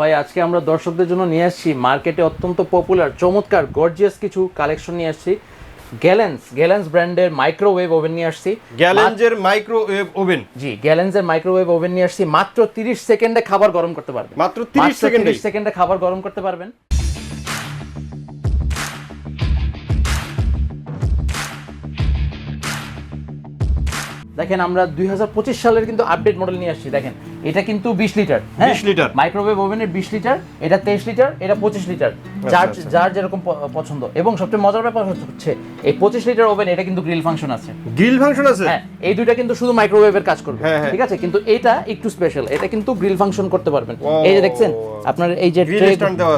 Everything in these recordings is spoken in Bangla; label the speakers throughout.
Speaker 1: ভাই আজকে আমরা দর্শকদের জন্য নিয়ে আসছি মার্কেটে অত্যন্ত পপুলার চমৎকার গর্জিয়াস কিছু কালেকশন নিয়ে আসছি। গ্যালেন্স গ্যালেন্স ব্র্যান্ডের মাইক্রোওয়েভ ওভেন নিয়ে আসছি।
Speaker 2: গ্যালেঞ্জের মাইক্রোওয়েভ ওভেন
Speaker 1: জি গ্যালেন্সের মাইক্রোওয়েভ ওভেন নিয়ে আসছি। মাত্র 30 সেকেন্ডে খাবার গরম করতে পারবেন।
Speaker 2: মাত্র 30 সেকেন্ডে?
Speaker 1: 30 সেকেন্ডে খাবার গরম করতে পারবেন। দেখেন আমরা দুই হাজার পঁচিশ সালের কিন্তু আপডেট মডেল নিয়ে আসছি। দেখেন এটা কিন্তু বিশ লিটার
Speaker 2: 20 লিটার।
Speaker 1: মাইক্রোওয়েভ ওভেনের বিশ লিটার এটা তেইশ লিটার এটা পঁচিশ লিটার যার
Speaker 2: আচ্ছা।
Speaker 1: যার যেরকম পছন্দ এবং সবচেয়ে মজার ব্যাপার হচ্ছে এই পঁচিশ লিটার ওভেন এটা কিন্তু গ্রিল ফাংশন আছে
Speaker 2: গ্রিল ফাংশন আছে
Speaker 1: হ্যাঁ এই দুইটা কিন্তু শুধু মাইক্রোওয়েভের কাজ করবে
Speaker 2: হ্যাঁ, হ্যাঁ।
Speaker 1: ঠিক আছে কিন্তু এটা একটু স্পেশাল এটা কিন্তু গ্রিল ফাংশন করতে পারবেন এই যে দেখছেন আপনার এই যে।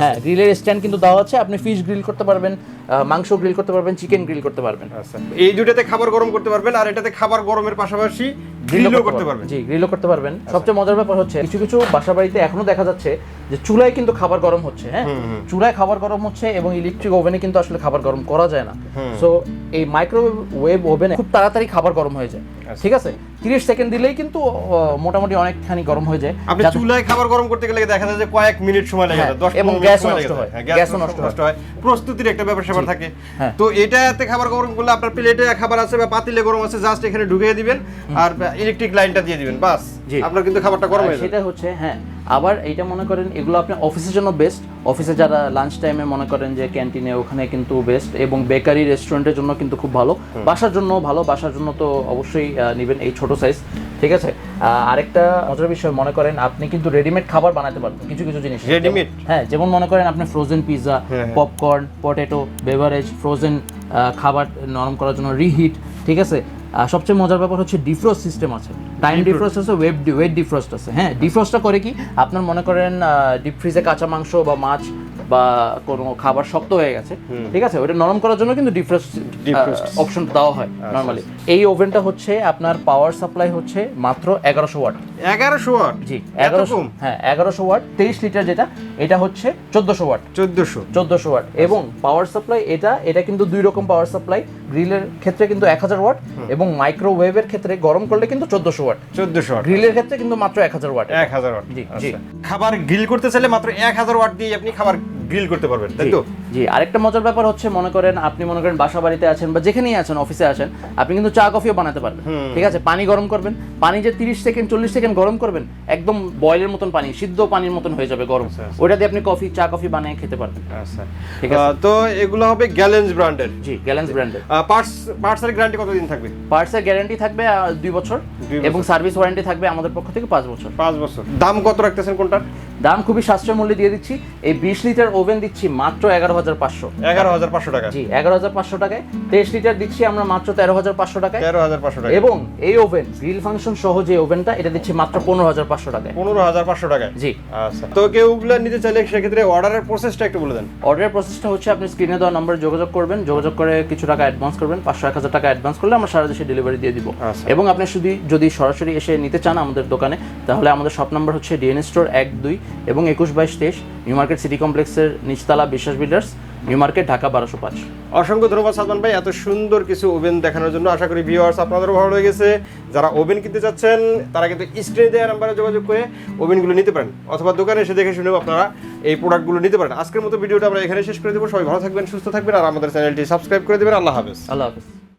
Speaker 1: হ্যাঁ গ্রিলের স্ট্যান্ড কিন্তু দেওয়া আছে আপনি ফিশ গ্রিল করতে পারবেন মাংস গ্রিল করতে পারবেন চিকেন গ্রিল করতে পারবেন
Speaker 2: আচ্ছা এই দুটাতে খাবার গরম করতে পারবেন আর এটাতে খাবার গরমের পাশাপাশি গ্রিলও করতে পারবেন।
Speaker 1: জি গ্রিলও করতে পারবেন। সবচেয়ে মজার ব্যাপার হচ্ছে কিছু কিছু বাসা বাড়িতে এখনও দেখা যাচ্ছে যে চুলায় কিন্তু খাবার গরম হচ্ছে হ্যাঁ? চুলায় খাবার গরম হচ্ছে এবং ইলেকট্রিক ওভেনে কিন্তু আসলে খাবার গরম করা যায় না। সো এই মাইক্রোওয়েভ ওভেনে খুব তাড়াতাড়ি খাবার গরম হয়ে যায়।
Speaker 2: আচ্ছা।
Speaker 1: ঠিক আছে? তিরিশ সেকেন্ড দিলেই কিন্তু মোটামুটি অনেকখানি গরম হয়ে যায়।
Speaker 2: আপনি চুলায় খাবার গরম করতে গেলে দেখা যায় যে কয়েক মিনিট সময় লাগে
Speaker 1: হ্যাঁ,
Speaker 2: দশ
Speaker 1: এবং গ্যাসও
Speaker 2: সময়
Speaker 1: নষ্ট হয়,
Speaker 2: গ্যাস হ্যাঁ,
Speaker 1: নষ্ট
Speaker 2: হয়। প্রস্তুতির একটা ব্যাপার স্যাপার থাকে।
Speaker 1: হ্যাঁ।
Speaker 2: তো এটাতে খাবার গরম করলে আপনার প্লেটে খাবার আছে বা পাতিলে গরম আছে জাস্ট এখানে ঢুকিয়ে দিবেন আর ইলেকট্রিক লাইনটা দিয়ে দিবেন বাস। আপনার কিন্তু খাবারটা গরম হয়ে
Speaker 1: সেটা হচ্ছে হ্যাঁ আবার এইটা মনে করেন এগুলো আপনি অফিসের জন্য বেস্ট অফিসে যারা লাঞ্চ টাইমে মনে করেন যে ক্যান্টিনে ওখানে কিন্তু বেস্ট এবং বেকারি রেস্টুরেন্টের জন্য কিন্তু খুব ভালো। বাসার জন্য ভালো বাসার জন্য তো অবশ্যই নেবেন এই ছোট সাইজ ঠিক আছে? আরেকটা মজার বিষয় মনে করেন আপনি কিন্তু রেডিমেড খাবার বানাতে পারবেন কিছু কিছু জিনিস।
Speaker 2: Readymade?
Speaker 1: হ্যাঁ যেমন মনে করেন আপনি frozen pizza. Popcorn potato beverage frozen খাবার নরম করার জন্য রিহিট ঠিক আছে? সবচেয়ে মজার ব্যাপার হচ্ছে ডিফ্রস্ট সিস্টেম আছে। টাইম ডিফ্রস্ট আছে ওয়েব ওয়েট ডিফ্রস্ট আছে। হ্যাঁ ডিফ্রস্টটা করে কি? আপনার মনে করেন ডিপ ফ্রিজে কাঁচা মাংস বা মাছ বা কোনো খাবার শক্ত হয়ে গেছে ঠিক আছে? ওটা নরম করার জন্য কিন্তু ডিফ্রস্ট অপশন দেওয়া হয় নর্মালি এই ওভেনটা হচ্ছে আপনার পাওয়ার সাপ্লাই হচ্ছে মাত্র এগারোশো ওয়াট।
Speaker 2: এগারোশো ওয়াট?
Speaker 1: জি এগারোশো হ্যাঁ এগারোশো ওয়াট তেইশ লিটার যেটা এটা হচ্ছে চোদ্দোশো ওয়াট।
Speaker 2: চোদ্দশো।
Speaker 1: চোদ্দোশো ওয়াট। এবং পাওয়ার সাপ্লাই এটা এটা কিন্তু দুই রকম পাওয়ার সাপ্লাই গ্রিলের ক্ষেত্রে কিন্তু এক হাজার ওয়াট এবং মাইক্রোওয়েভের ক্ষেত্রে গরম করলে কিন্তু চোদ্দশো ওয়াট।
Speaker 2: চোদ্দশো ওয়াট।
Speaker 1: গ্রিলের ক্ষেত্রে কিন্তু মাত্র এক হাজার ওয়াট।
Speaker 2: এক হাজার ওয়াট।
Speaker 1: জি, জি।
Speaker 2: আচ্ছা। খাবার গ্রিল করতে চাইলে মাত্র এক হাজার ওয়াট দিয়ে আপনি খাবার গ্রিল করতে পারবেন তাই তো?
Speaker 1: জি আরেকটা মজার ব্যাপার হচ্ছে মনে করেন আপনি মনে করেন বাসা বাড়িতে আছেন বা যেখানেই আছেন অফিসে আছেন আপনি কিন্তু চা কফিও বানাতে পারবেন। ঠিক আছে? পানি গরম করবেন পানি যে তিরিশ সেকেন্ড চল্লিশ সেকেন্ড গরম করবেন একদম বয়েলের মতন পানি সিদ্ধ পানির মতন হয়ে যাবে গরম।
Speaker 2: আচ্ছা, আচ্ছা।
Speaker 1: ওটা দিয়ে আপনি কফি চা কফি বানিয়ে খেতে পারবেন।
Speaker 2: আচ্ছা।
Speaker 1: ঠিক আছে।
Speaker 2: তো এগুলো হবে গ্যালেন্স ব্র্যান্ডের
Speaker 1: জি গ্যালেন্স ব্র্যান্ডের
Speaker 2: পার্টস পার্টসের গ্যারান্টি কতদিন থাকবে?
Speaker 1: পার্টসের গ্যারান্টি থাকবে দুই বছর। এবং সার্ভিস ওয়ারেন্টি থাকবে আমাদের পক্ষ থেকে পাঁচ বছর।
Speaker 2: পাঁচ বছর। দাম কত রাখতেছেন কোনটার?
Speaker 1: দাম খুবই সাশ্রয় মূল্যে দিয়ে দিচ্ছি। এই বিশ লিটার ওভেন দিচ্ছি মাত্র এগারো হাজার পাঁচশো।
Speaker 2: এগারো হাজার পাঁচশো টাকা।
Speaker 1: জি এগারো হাজার পাঁচশো টাকায়। তেইশ লিটার দিচ্ছি আমরা মাত্র তেরো হাজার পাঁচশো টাকায়।
Speaker 2: তেরো হাজার পাঁচশো টাকা
Speaker 1: এবং এই ওভেন গ্রিল ফাংশন সহ যে ওভেনটা এটা দিচ্ছি মাত্র পনেরো হাজার পাঁচশো টাকায়।
Speaker 2: পনেরো হাজার পাঁচশো টাকায়?
Speaker 1: জি।
Speaker 2: আচ্ছা। তো কেউ ওগুলো নিতে চাইলে সেক্ষেত্রে অর্ডারের প্রসেসটা একটু বলে দেন।
Speaker 1: অর্ডারের প্রসেসটা হচ্ছে আপনি স্ক্রিনে দেওয়া নম্বরে যোগাযোগ করবেন। যোগাযোগ করে কিছু টাকা অ্যাডভান্স করবেন। পাঁচশো এক হাজার টাকা অ্যাডভান্স করলে আমরা সারা দেশে ডেলিভারি দিয়ে দিব।
Speaker 2: আচ্ছা।
Speaker 1: এবং আপনি শুধু যদি সরাসরি এসে নিতে চান আমাদের দোকানে তাহলে আমাদের শপ নাম্বার হচ্ছে ডিএন স্টোর এক দুই এবং একুশ বাইশ তেইশ নিউ মার্কেট সিটি কমপ্লেক্সের নিচতলা বিশ্বাস বিল্ডার্স নিউ মার্কেট ঢাকা বারোশো পাঁচ।
Speaker 2: অসংখ্য ধন্যবাদ সালমান ভাই এত সুন্দর কিছু ওভেন দেখানোর জন্য আশা করি ভিউয়ার্স আপনাদেরও ভালো লেগেছে। যারা ওভেন কিনতে চাচ্ছেন তারা কিন্তু স্ক্রিনে দেওয়া নাম্বারে যোগাযোগ করে ওভেনগুলো নিতে পারেন অথবা দোকানে এসে দেখে শুনেও আপনারা এই প্রোডাক্টগুলো নিতে পারেন। আজকের মতো ভিডিওটা আমরা এখানে শেষ করে দেবো। সবাই ভালো থাকবেন সুস্থ থাকবেন আর আমাদের চ্যানেলটি সাবস্ক্রাইব করে দেবেন। আল্লাহ হাফেজ।
Speaker 1: আল্লাহ হাফিজ।